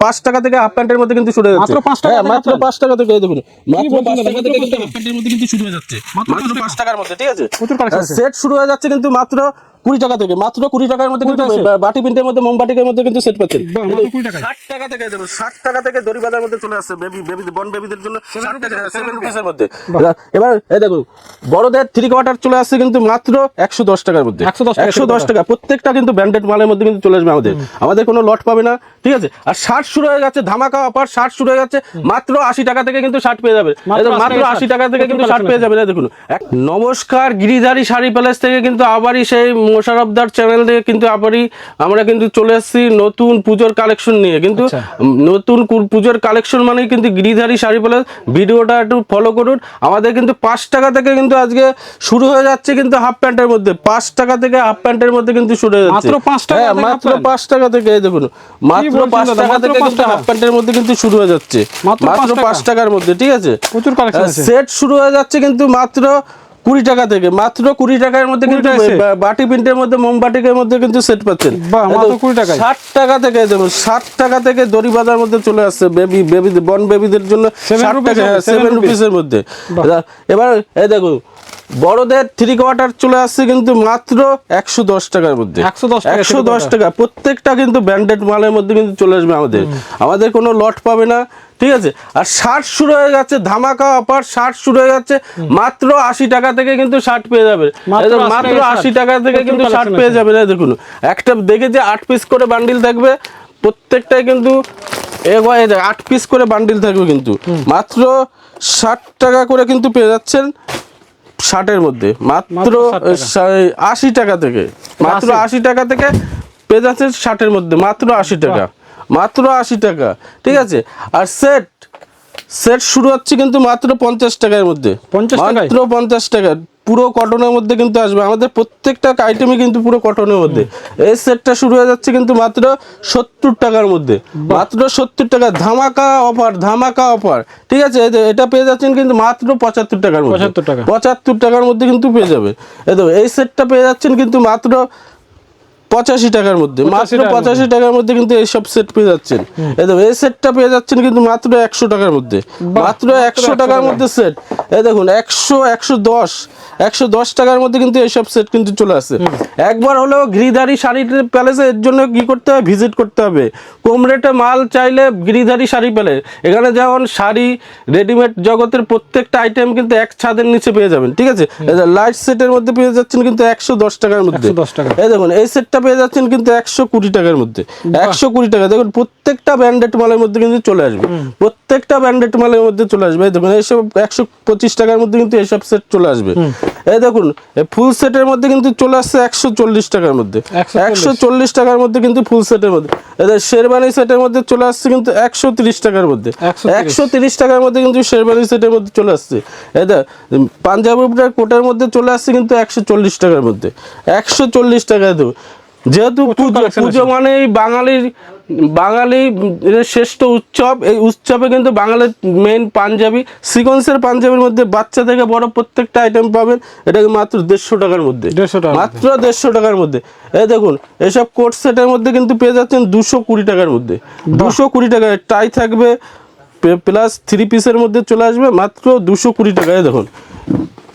পাঁচ টাকা থেকে হাফ প্যান্টের মধ্যে কিন্তু শুরু হয়ে মাত্র পাঁচ টাকা হ্যাঁ, মাত্র পাঁচ টাকা থেকে দেখুন। মাত্র পাঁচ টাকা থেকে কিন্তু হাফ প্যান্টের মধ্যে কিন্তু শুরু হয়ে যাচ্ছে। মাত্র পাঁচ টাকার মধ্যে ঠিক আছে? প্রচুর আছে। সেট শুরু হয়ে যাচ্ছে কিন্তু মাত্র কুড়ি টাকা থেকে মাত্র কুড়ি টাকার মধ্যে কিন্তু বাটি প্রিন্টের মধ্যে মোমবাটিকের মধ্যে কিন্তু সেট পাচ্ছেন। ষাট টাকা থেকে ষাট টাকা থেকে দড়ি বাঁধার মধ্যে চলে আসছে বেবি বেবি বন বেবিদের জন্য সেভেন রুপিসের মধ্যে। এবার এই দেখুন বড়দের থ্রি কোয়ার্টার চলে আসছে কিন্তু মাত্র একশো দশ টাকার মধ্যে। 110 টাকা একশো দশ টাকা প্রত্যেকটা কিন্তু ব্র্যান্ডেড মালের মধ্যে কিন্তু চলে আসবে আমাদের। আমাদের কোনো লট পাবে না ঠিক আছে? আর শার্ট শুরু হয়ে গেছে ধামাকা অফার শার্ট শুরু হয়ে গেছে মাত্র আশি টাকা থেকে কিন্তু শার্ট পেয়ে যাবে। মাত্র এই দেখুন, 80 মাত্র টাকায় আশি টাকা থেকে কিন্তু শার্ট পেয়ে যাবে দেখুন। এক- নমস্কার গিরিধারী শাড়ি প্যালেস থেকে কিন্তু আবারই সেই মোশারফদার চ্যানেল থেকে কিন্তু আবারই আমরা কিন্তু চলে এসেছি নতুন পুজোর কালেকশন নিয়ে। কিন্তু আচ্ছা। নতুন পুজোর কালেকশন মানেই কিন্তু গিরিধারী শাড়ি প্যালেস ভিডিওটা একটু ফলো করুন। আমাদের কিন্তু পাঁচ টাকা থেকে কিন্তু আজকে শুরু হয়ে যাচ্ছে কিন্তু হাফ প্যান্টের মধ্যে। পাঁচ টাকা থেকে হাফ প্যান্টের মধ্যে কিন্তু শুরু হয়ে যাচ্ছে। মাত্র পাঁচ টাকা হ্যাঁ, থেকে দেখুন মাত্র পাঁচ টাকা থেকে কিন্তু হাফ প্যান্টের মধ্যে কিন্তু শুরু হয়ে যাচ্ছে। মাত্র পাঁচ টাকার মধ্যে ঠিক আছে? প্রচুর। সেট শুরু হয়ে যাচ্ছে কিন্তু মাত্র কুড়ি টাকা থেকে মাত্র কুড়ি টাকার মধ্যে কিন্তু বাটি প্রিন্টের মধ্যে মোমবাটিকের মধ্যে কিন্তু সেট পাচ্ছেন। ষাট টাকা থেকে দেখুন ষাট টাকা থেকে দড়ি বাঁধার মধ্যে চলে আসছে বেবি বেবি বন বেবিদের জন্য ষাট টাকা সেভেন রুপিসের মধ্যে। এবার- এই দেখুন বড়দের থ্রি কোয়ার্টার চলে আসছে কিন্তু মাত্র একশো দশ টাকার মধ্যে। 110 টাকা একশো দশ টাকা। প্রত্যেকটা কিন্তু ব্র্যান্ডেড মালের মধ্যে কিন্তু চলে আসবে আমাদের। আমাদের কোনো লট পাবে না। ঠিক আছে? আর শার্ট শুরু হয়ে যাচ্ছে ধামাকা অফার শার্ট শুরু হয়ে যাচ্ছে মাত্র আশি টাকা থেকে কিন্তু শার্ট পেয়ে যাবে। মাত্র এই দেখুন, 80 মাত্র টাকায় আশি টাকা থেকে কিন্তু শার্ট পেয়ে। যাবে এই দেখুন। একটা দেখে যে আট পিস করে বান্ডিল থাকবে প্রত্যেকটাই কিন্তু আট পিস করে বান্ডিল থাকবে কিন্তু। মাত্র ষাট টাকা করে কিন্তু পেয়ে যাচ্ছেন ষাটের মধ্যে। মাত্র মাত্র 60 টাকা। সা- আশি টাকা থেকে। মাত্র আশি। টাকা থেকে পেয়ে যাচ্ছেন ষাটের মধ্যে মাত্র আশি টাকা। মাত্র আশি টাকা ঠিক আছে? আর সেট সেট শুরু হচ্ছে কিন্তু মাত্র পঞ্চাশ টাকার মধ্যে। মাত্র পঞ্চাশ টাকা। পুরো কটনের মধ্যে কিন্তু আসবে। আমাদের প্রত্যেকটা আইটেমই কিন্তু পুরো কটনের মধ্যে। এই সেটটা শুরু হয়ে যাচ্ছে কিন্তু মাত্র সত্তর টাকার মধ্যে। মাত্র সত্তর টাকা। ধামাকা অফার ধামাকা অফার ঠিক আছে? এটা পেয়ে যাচ্ছেন কিন্তু মাত্র পঁচাত্তর টাকার মধ্যে। 75 টাকা। পঁচাত্তর টাকার মধ্যে কিন্তু পেয়ে যাবে। এই সেটটা পেয়ে যাচ্ছেন কিন্তু মাত্র পঁচাশি টাকার মধ্যে মাত্র পঁচাশি টাকার মধ্যে কিন্তু এইসব সেট পেয়ে যাচ্ছেন। এই সেটটা পেয়ে যাচ্ছেন কিন্তু মাত্র একশো টাকার মধ্যে। মাত্র একশো টাকার মধ্যে সেট এই দেখুন একশো একশো দশ একশো দশ টাকার মধ্যে কিন্তু এইসব সেট কিন্তু চলে আসে। একবার হলেও গিরিধারী শাড়ি প্যালেসে এর জন্য কি করতে হবে? ভিজিট করতে হবে। কম রেটে মাল চাইলে গিরিধারী শাড়ি প্যালেস এখানে যেমন শাড়ি রেডিমেড জগতের প্রত্যেকটা আইটেম কিন্তু এক ছাদের নিচে পেয়ে যাবেন ঠিক আছে? লাইট সেটের মধ্যে পেয়ে যাচ্ছেন কিন্তু একশো দশ টাকার মধ্যে। 110 টাকা। এই দেখুন এই সেটটা পেয়ে যাচ্ছেন কিন্তু একশো কুড়ি টাকার মধ্যে। একশো কুড়ি টাকা। দেখুন প্রত্যেকটা ব্র্যান্ডেড মালের মধ্যে কিন্তু চলে আসবে। প্রত্যেকটা ব্র্যান্ডেড মালের মধ্যে চলে আসবে। এই দেখুন এইসব একশো পঁচিশ টাকার মধ্যে কিন্তু এসব সেট চলে আসবে। এই দেখুন ফুল সেটের মধ্যে কিন্তু চলে আসছে একশো চল্লিশ টাকার মধ্যে। একশো চল্লিশ। টাকার মধ্যে কিন্তু ফুল সেটের মধ্যে। শেরবানি সেটের মধ্যে চলে আসছে কিন্তু একশো তিরিশ টাকার মধ্যে। একশো তিরিশ। টাকার মধ্যে কিন্তু শেরবানি সেটের মধ্যে চলে আসছে। এটা পাঞ্জাবি কোটার মধ্যে চলে আসছে কিন্তু একশো চল্লিশ টাকার মধ্যে। একশো চল্লিশ টাকায় দেবো যেহেতু পুজো মানেই বাঙালির বাঙালি শ্রেষ্ঠ উৎসব। এই উৎসবে কিন্তু বাঙালির মেন পাঞ্জাবি সিকোয়েন্সের পাঞ্জাবির মধ্যে বাচ্চা থেকে বড় প্রত্যেকটা আইটেম পাবেন। এটা মাত্র দেড়শো টাকার মধ্যে? 150 টাকার মাত্র দেড়শো টাকার মধ্যে। এই দেখুন এসব কোট সেটের মধ্যে কিন্তু পেয়ে যাচ্ছেন দুশো কুড়ি টাকার মধ্যে। দুশো কুড়ি টাকায় টাই থাকবে প্লাস থ্রি পিসের মধ্যে চলে আসবে মাত্র দুশো কুড়ি টাকায় দেখুন।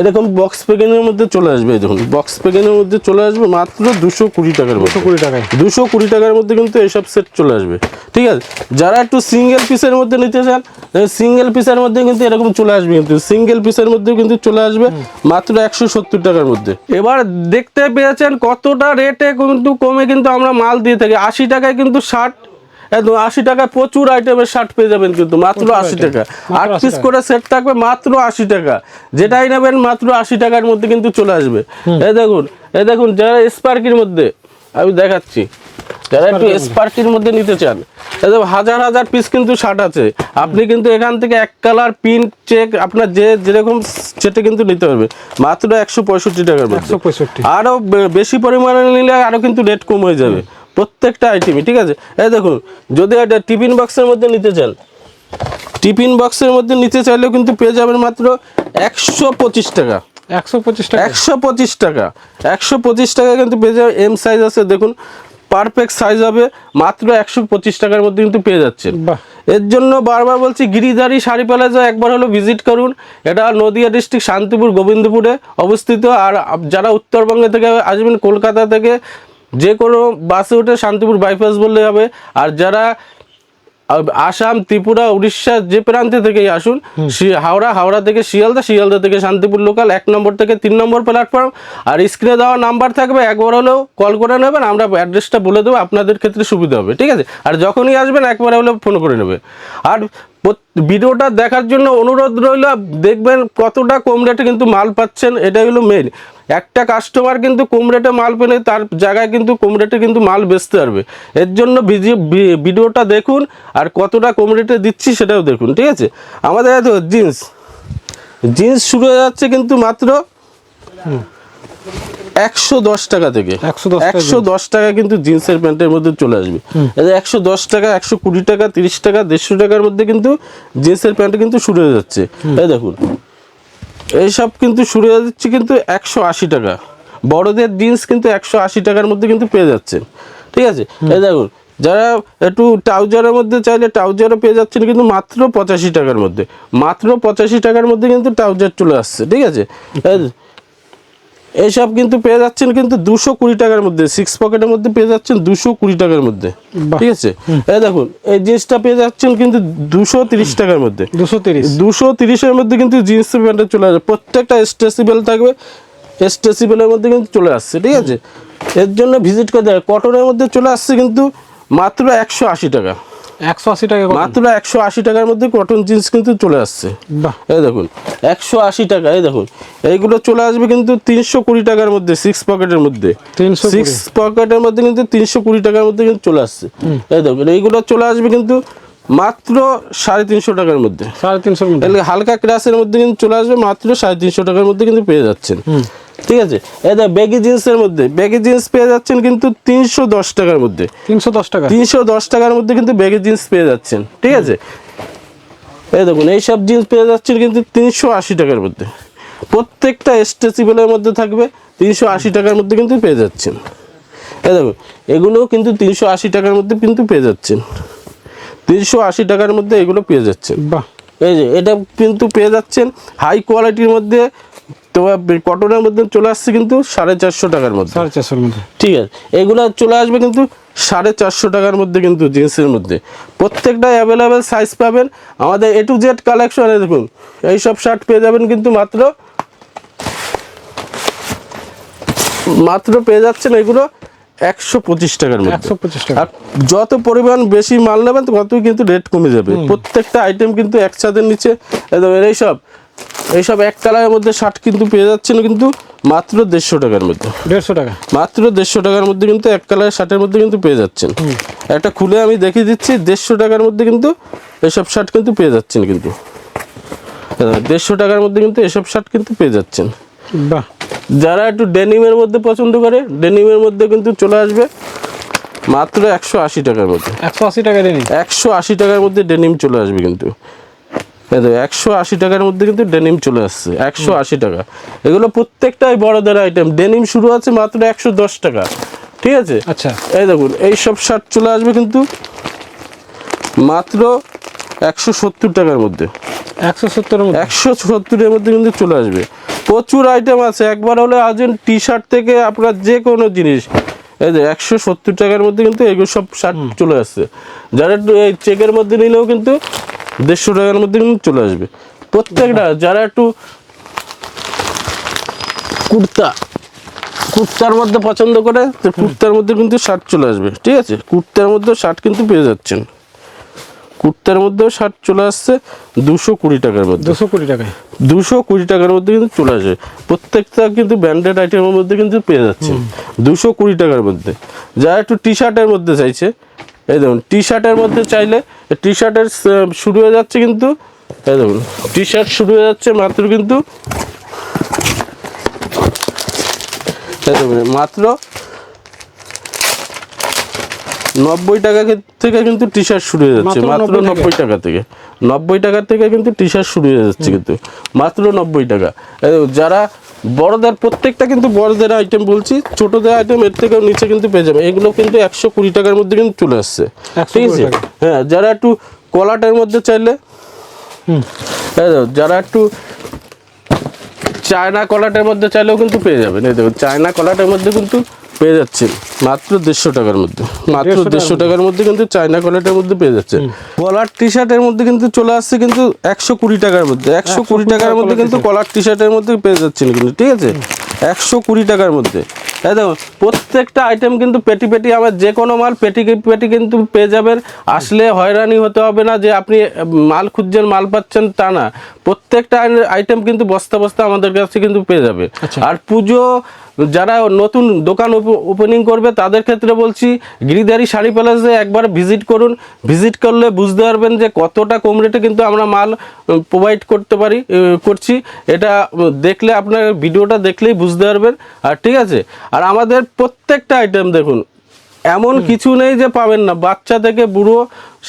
এরকম বক্স প্যাকেনের মধ্যে চলে আসবে দেখুন। বক্স প্যাকেনের মধ্যে চলে আসবে মাত্র দুশো কুড়ি টাকার মধ্যে। কুড়ি টাকায়। দুশো কুড়ি টাকার মধ্যে কিন্তু এইসব সেট চলে আসবে। ঠিক আছে? যারা একটু সিঙ্গেল পিসের মধ্যে নিতে চান সিঙ্গেল পিসের মধ্যে কিন্তু এরকম চলে আসবে কিন্তু। সিঙ্গেল পিসের মধ্যেও কিন্তু চলে আসবে মাত্র একশো সত্তর টাকার মধ্যে। এবার দেখতে পেয়েছেন কতটা রেটে কিন্তু কমে কিন্তু আমরা মাল দিয়ে থাকি। আশি টাকায় কিন্তু শার্ট একদম আশি টাকায় প্রচুর আইটেমের শার্ট পেয়ে যাবেন কিন্তু মাত্র আশি টাকা। আট পিস করে সেট থাকবে মাত্র আশি টাকা। যেটাই নেবেন মাত্র আশি টাকার মধ্যে কিন্তু চলে আসবে। এই দেখুন এই দেখুন যারা স্পার্কির মধ্যে আমি দেখাচ্ছি যারা একটু স্পার্কির মধ্যে। নিতে চান দেখুন, হাজার হাজার পিস কিন্তু শার্ট আছে। আপনি কিন্তু এখান থেকে এক কালার পিন চেক আপনার যে যেরকম সেটা কিন্তু নিতে হবে মাত্র একশো পঁয়ষট্টি টাকার মধ্যে। একশো পঁয়ষট্টি। আরও বে- বেশি পরিমাণে নিলে আরও কিন্তু রেট কম হয়ে যাবে। প্রত্যেকটা আইটেমই ঠিক আছে? এই দেখুন যদি এটা টিফিন বক্সের মধ্যে নিতে চান টিফিন বক্সের মধ্যে নিতে চাইলেও কিন্তু পেয়ে যাবেন মাত্র একশো পঁচিশ টাকা। একশো পঁচিশ টাকা। একশো পঁচিশ টাকা। একশো পঁচিশ টাকা কিন্তু পেয়ে যাবে এম সাইজ আছে দেখুন পারফেক্ট সাইজ হবে মাত্র একশো পঁচিশ টাকার মধ্যে কিন্তু পেয়ে যাচ্ছেন। বাহ। এর জন্য বারবার বলছি গিরিধারী শাড়ি প্যালেসে একবার হলো ভিজিট করুন। এটা নদিয়া ডিস্ট্রিক্ট শান্তিপুর গোবিন্দপুরে অবস্থিত। আর যারা উত্তরবঙ্গে থেকে আসবেন কলকাতা থেকে যে কোনো বাসে উঠে শান্তিপুর বাইপাস বললে হবে। আর যারা আসাম ত্রিপুরা উড়িষ্যা যে প্রান্তে থেকেই আসুন হাওড়া হাওড়া থেকে শিয়ালদা শিয়ালদা থেকে শান্তিপুর লোকাল এক নম্বর থেকে তিন নম্বর প্ল্যাটফর্ম আর স্ক্রিনে দেওয়া নাম্বার থাকবে একবার হলেও কল করে নেবেন আমরা অ্যাড্রেসটা বলে দেবো আপনাদের ক্ষেত্রে সুবিধা হবে ঠিক আছে? আর যখনই আসবেন একবার হলেও ফোন করে নেবে। আর ভিডিওটা দেখার জন্য অনুরোধ রইল দেখবেন কতটা কম রেটে কিন্তু মাল পাচ্ছেন, এটাই হলো মেন একটা কাস্টমার কিন্তু কম রেটে মাল পেলে তার জায়গায় কিন্তু কম রেটে কিন্তু মাল বেচতে পারবে। এর জন্য ভিডিওটা দেখুন, আর কতটা কম রেটে দিচ্ছি সেটাও দেখুন, ঠিক আছে? আমাদের জিন্স। জিন্স শুরু হয়ে যাচ্ছে কিন্তু মাত্র একশো দশ টাকা থেকে। 110 টাকা একশো দশ টাকা কিন্তু জিন্সের প্যান্টের মধ্যে চলে আসবে। একশো দশ টাকা একশো কুড়ি টাকা তিরিশ টাকা দেড়শো টাকার মধ্যে কিন্তু জিন্সের প্যান্ট কিন্তু শুরু হয়ে যাচ্ছে। এই দেখুন এইসব কিন্তু শুরু হয়ে যাচ্ছে কিন্তু একশো আশি টাকা। বড়দের জিন্স কিন্তু একশো আশি টাকার মধ্যে কিন্তু পেয়ে যাচ্ছেন। ঠিক আছে? এই দেখুন যারা একটু ট্রাউজারের মধ্যে চাইলে ট্রাউজারও পেয়ে যাচ্ছেন কিন্তু মাত্র পঁচাশি টাকার মধ্যে। মাত্র পঁচাশি টাকার মধ্যে কিন্তু ট্রাউজার চলে আসছে। ঠিক আছে? এইসব কিন্তু পেয়ে যাচ্ছেন কিন্তু দুশো কুড়ি টাকার মধ্যে সিক্স পকেটের মধ্যে পেয়ে যাচ্ছেন দুশো কুড়ি টাকার মধ্যে। ঠিক আছে? এই দেখুন এই জিন্সটা পেয়ে যাচ্ছেন কিন্তু দুশো তিরিশ টাকার মধ্যে। দুশো তিরিশ। দুশো তিরিশের মধ্যে কিন্তু জিন্সের প্যান্টটা চলে আসবে। প্রত্যেকটা স্ট্রেসিবল থাকবে স্ট্রেসিবলের মধ্যে কিন্তু চলে আসছে ঠিক আছে? এর জন্য ভিজিট করতে হবে কটনের মধ্যে চলে আসছে কিন্তু মাত্র একশো আশি টাকা। একশো আশি টাকা মাত্র একশো আশি টাকার মধ্যে কটন জিন্স কিন্তু চলে আসছে। বাহ। এই দেখুন একশো আশি টাকা এই দেখুন। এইগুলো চলে আসবে কিন্তু তিনশো কুড়ি টাকার মধ্যে সিক্স পকেটের মধ্যে। 320 সিক্স পকেটের মধ্যে কিন্তু তিনশো কুড়ি টাকার মধ্যে কিন্তু চলে আসছে। এই দেখুন এইগুলো চলে আসবে কিন্তু মাত্র সাড়ে তিনশো টাকার মধ্যে। সাড়ে তাহলে হালকা ক্রাসের মধ্যে কিন্তু চলে আসবে মাত্র সাড়ে তিনশো টাকার মধ্যে কিন্তু পেয়ে যাচ্ছেন। ঠিক আছে? এটা ব্যাগি জিন্সের মধ্যে ব্যাগি জিন্স পেয়ে যাচ্ছেন কিন্তু তিনশো দশ টাকার মধ্যে। তিনশো দশ টাকা। তিনশো দশ টাকার মধ্যে কিন্তু ব্যাগি জিন্স পেয়ে যাচ্ছেন ঠিক আছে? এই দেখুন এইসব জিন্স পেয়ে যাচ্ছেন কিন্তু তিনশো আশি টাকার মধ্যে। প্রত্যেকটা স্ট্রেচেবলের মধ্যে থাকবে তিনশো আশি টাকার মধ্যে কিন্তু পেয়ে যাচ্ছেন। এই দেখুন এগুলোও কিন্তু তিনশো আশি টাকার মধ্যে কিন্তু পেয়ে যাচ্ছেন। তিনশো আশি টাকার মধ্যে এগুলো পেয়ে যাচ্ছেন। বাহ। এই যে এটা কিন্তু পেয়ে যাচ্ছেন হাই কোয়ালিটির মধ্যে তোমার কটনের মধ্যে চলে আসছে কিন্তু সাড়ে চারশো টাকার মধ্যে। সাড়ে চারশোর মধ্যে। ঠিক আছে। এগুলো চলে আসবে কিন্তু সাড়ে চারশো টাকার মধ্যে কিন্তু জিন্সের মধ্যে। প্রত্যেকটা অ্যাভেলেবেল সাইজ পাবেন। আমাদের এ টু জেড কালেকশনে দেখুন এইসব শার্ট পেয়ে যাবেন কিন্তু মাত্র মাত্র পেয়ে যাচ্ছেন এগুলো একশো পঁচিশ টাকার মধ্যে। একশো পঁচিশ টাকা। আর যত পরিমাণ বেশি মাল নেবেন ততই কিন্তু রেট কমে যাবে। প্রত্যেকটা আইটেম কিন্তু একসাথে নিচে এইসব এইসব এক কালারের মধ্যে শার্ট কিন্তু পেয়ে যাচ্ছেন কিন্তু মাত্র দেড়শো টাকার মধ্যে। দেড়শো টাকা। মাত্র দেড়শো টাকার মধ্যে কিন্তু এক কালারের শার্টের মধ্যে কিন্তু পেয়ে যাচ্ছেন। একটা খুলে আমি দেখিয়ে দিচ্ছি দেড়শো টাকার মধ্যে কিন্তু এসব শার্ট কিন্তু পেয়ে যাচ্ছেন কিন্তু। দেড়শো টাকার মধ্যে কিন্তু এসব শার্ট কিন্তু পেয়ে যাচ্ছেন। বাহ। যারা একটু ডেনিমের মধ্যে পছন্দ করে ডেনিমের মধ্যে কিন্তু চলে আসবে মাত্র একশো আশি টাকার মধ্যে। একশো আশি টাকা নিন একশো আশি টাকার মধ্যে ডেনিম চলে আসবে কিন্তু। এই একশো আশি টাকার মধ্যে কিন্তু ডেনিম চলে আসছে একশো আশি টাকা। এগুলো প্রত্যেকটাই বড়দের আইটেম ডেনিম শুরু আছে মাত্র একশো দশ টাকা। ঠিক আছে? আচ্ছা। এই দেখুন এই সব শার্ট চলে আসবে কিন্তু মাত্র একশো সত্তর টাকার মধ্যে। একশো সত্তরের মধ্যে? একশো সত্তরের মধ্যে কিন্তু চলে আসবে। প্রচুর আইটেম আছে। একবার হলে আজেন টি শার্ট থেকে আপনার যে কোনো জিনিস। এই যে একশো সত্তর টাকার মধ্যে কিন্তু এগুলো সব শার্ট চলে আসছে। যারা এই চেকের মধ্যে নিলেও কিন্তু দেড়শো টাকার মধ্যে কিন্তু চলে আসবে। প্রত্যেকটা যারা একটু কুর্তা কুর্তার মধ্যে পছন্দ করে তো কুর্তার মধ্যে কিন্তু শার্ট চলে আসবে ঠিক আছে? কুর্তার মধ্যে শার্ট কিন্তু পেয়ে যাচ্ছেন। কুর্তার মধ্যেও শার্ট চলে আসছে দুশো কুড়ি টাকার মধ্যে। দুশো কুড়ি টাকায়। দুশো কুড়ি টাকার মধ্যে কিন্তু চলে আসে প্রত্যেকটা কিন্তু ব্র্যান্ডেড আইটেমের মধ্যে কিন্তু পেয়ে যাচ্ছে। দুশো কুড়ি টাকার মধ্যে। যারা একটু টি শার্টের মধ্যে চাইছে এই দেখুন টি শার্টের মধ্যে চাইলে টি শার্টের শুরু হয়ে যাচ্ছে কিন্তু এই দেখুন টি শার্ট শুরু হয়ে যাচ্ছে মাত্র কিন্তু মাত্র নব্বই টাকা থেকে কিন্তু টি শার্ট শুরু হয়ে যাচ্ছে মাত্র মাত্র 90 নব্বই টাকা। থেকে নব্বই টাকা থেকে কিন্তু টি শার্ট শুরু হয়ে যাচ্ছে কিন্তু মাত্র নব্বই টাকা যারা বড়দের প্রত্যেকটা কিন্তু বড়দের আইটেম বলছি ছোটদের আইটেম এর থেকেও নিচে কিন্তু পেয়ে যাবে। এগুলো কিন্তু একশো কুড়ি টাকার মধ্যে কিন্তু চলে আসছে। ঠিক আছে? হ্যাঁ যারা একটু কলাটার মধ্যে চাইলে হুম। এই দেখো, যারা একটু চায়না কলাটার মধ্যে চাইলেও কিন্তু পেয়ে যাবেন। এই দেখুন চায়না কলাটার মধ্যে কিন্তু পেয়ে যাচ্ছেন। মাত্র দেড়শো টাকার মধ্যে। মাত্র দেড়শো টাকার মধ্যে কিন্তু চায়না কলাটের মধ্যে পেয়ে যাচ্ছে। কলার টি শার্টের মধ্যে কিন্তু চলে আসছে কিন্তু একশো কুড়ি টাকার মধ্যে। একশো কুড়ি টাকার মধ্যে কিন্তু কলার টি শার্টের মধ্যে পেয়ে যাচ্ছেন কিন্তু ঠিক আছে? একশো কুড়ি টাকার মধ্যে। এই দেখো প্রত্যেকটা আইটেম কিন্তু পেটি পেটি আমার যে কোনো মাল পেটি পেটি কিন্তু পেয়ে যাবেন। আসলে হয়রানি হতে হবে না যে আপনি মাল খুঁজছেন মাল পাচ্ছেন তা না। প্রত্যেকটা আইটেম কিন্তু বস্তা বস্তা আমাদের কাছে কিন্তু পেয়ে যাবে। আর পুজো যারা নতুন দোকান ওপেনিং করবে তাদের ক্ষেত্রে বলছি গিরিধারী শাড়ি প্যালেসে একবার ভিজিট করুন। ভিজিট করলে বুঝতে পারবেন যে কতটা কম রেটে কিন্তু আমরা মাল প্রোভাইড করতে পারি করছি। এটা দেখলে আপনার ভিডিওটা দেখলেই বুঝতে পারবেন। আর ঠিক আছে আর আমাদের প্রত্যেকটা আইটেম দেখুন। এমন কিছু নেই যে পাবেন না। বাচ্চা থেকে বুড়ো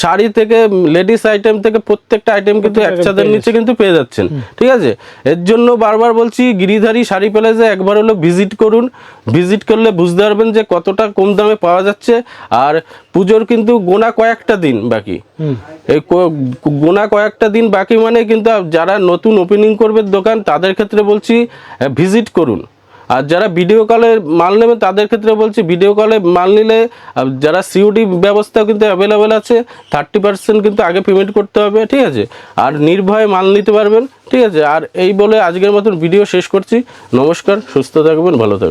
শাড়ি থেকে লেডিস আইটেম থেকে প্রত্যেকটা আইটেম কিন্তু এক ছাদের নিচে কিন্তু পেয়ে যাচ্ছেন। ঠিক আছে? এর জন্য বারবার বলছি গিরিধারী শাড়ি প্যালেসে একবার হলো ভিজিট করুন। ভিজিট করলে বুঝতে পারবেন যে কতটা কম দামে পাওয়া যাচ্ছে। আর পুজোর কিন্তু গোনা কয়েকটা দিন বাকি। এই গোনা কয়েকটা দিন বাকি মানে কিন্তু যারা নতুন ওপেনিং করবে দোকান তাদের ক্ষেত্রে বলছি ভিজিট করুন। আর যারা ভিডিও কলে মাল নেবেন তাদের ক্ষেত্রে বলছি ভিডিও কলে মাল নিলে যারা সিউডি ব্যবস্থা কিন্তু অ্যাভেলেবেল আছে থার্টি পার্সেন্ট কিন্তু আগে পেমেন্ট করতে হবে, ঠিক আছে? আর নির্ভয়ে মাল নিতে পারবেন, ঠিক আছে? আর এই বলে আজকের মতন ভিডিও শেষ করছি। নমস্কার, সুস্থ থাকবেন, ভালো থাকবেন।